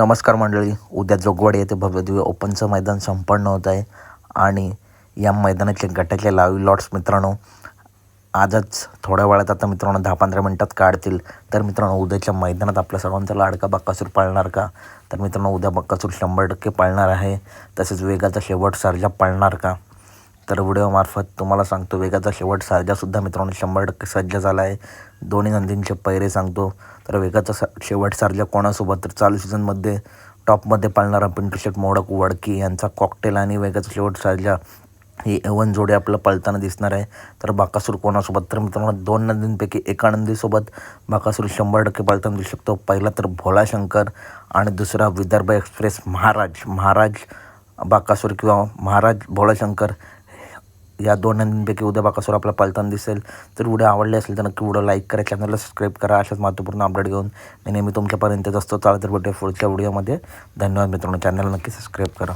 नमस्कार मंडळी. उद्या जोगवाडी येथे भव्यदिव्य ओपनचं मैदान संपन्न होत आहे. आणि या मैदानाचे गटाचे लावी लॉट्स मित्रांनो आजच थोड्या वेळात आता मित्रांनो दहा पंधरा मिनटात काढतील. तर मित्रांनो उद्याच्या मैदानात आपल्या सर्वांचा लाडका बक्कासूर पाळणार का? तर मित्रांनो उद्या बक्कासूर शंभर टक्के पाळणार आहे. तसेच वेगाचा शेवट सर्जा पाळणार का? तर व्हिडिओमार्फत तुम्हाला सांगतो वेगाचा शेवट सारजासुद्धा मित्रांनो शंभर टक्के सज्ज झाला आहे. दोन्ही नंदींचे पैरे सांगतो. तर वेगाचा स शेवट सारजा कोणासोबत? तर चालू सीझनमध्ये टॉपमध्ये पाळणारा पिंटू शेट मोडक वडकी यांचा कॉकटेल आणि वेगाचा शेवट सारजा ही एवन जोडी आपल्याला पळताना दिसणार आहे. तर बाकासूर कोणासोबत? तर मित्रांनो दोन नंदींपैकी एका नंदीसोबत बाकासूर शंभर टक्के पळताना दिसू शकतो. पहिला तर भोलाशंकर आणि दुसरा विदर्भ एक्सप्रेस महाराज. महाराज बाकासूर किंवा महाराज भोळाशंकर या दोन नंदींपैकी उद्या बाकासूर आपला पळताना दिसेल. तर व्हिडिओ आवडले असेल तर नक्की व्हिडिओ लाईक करा चॅनलला सबस्क्राईब करा. अशाच महत्त्वपूर्ण अपडेट घेऊन मी नेहमी तुमच्यापर्यंत असतो. चालत तर भेटूया पुढच्या व्हिडिओमध्ये. धन्यवाद मित्रांनो. चॅनलला नक्की सबस्क्राईब करा.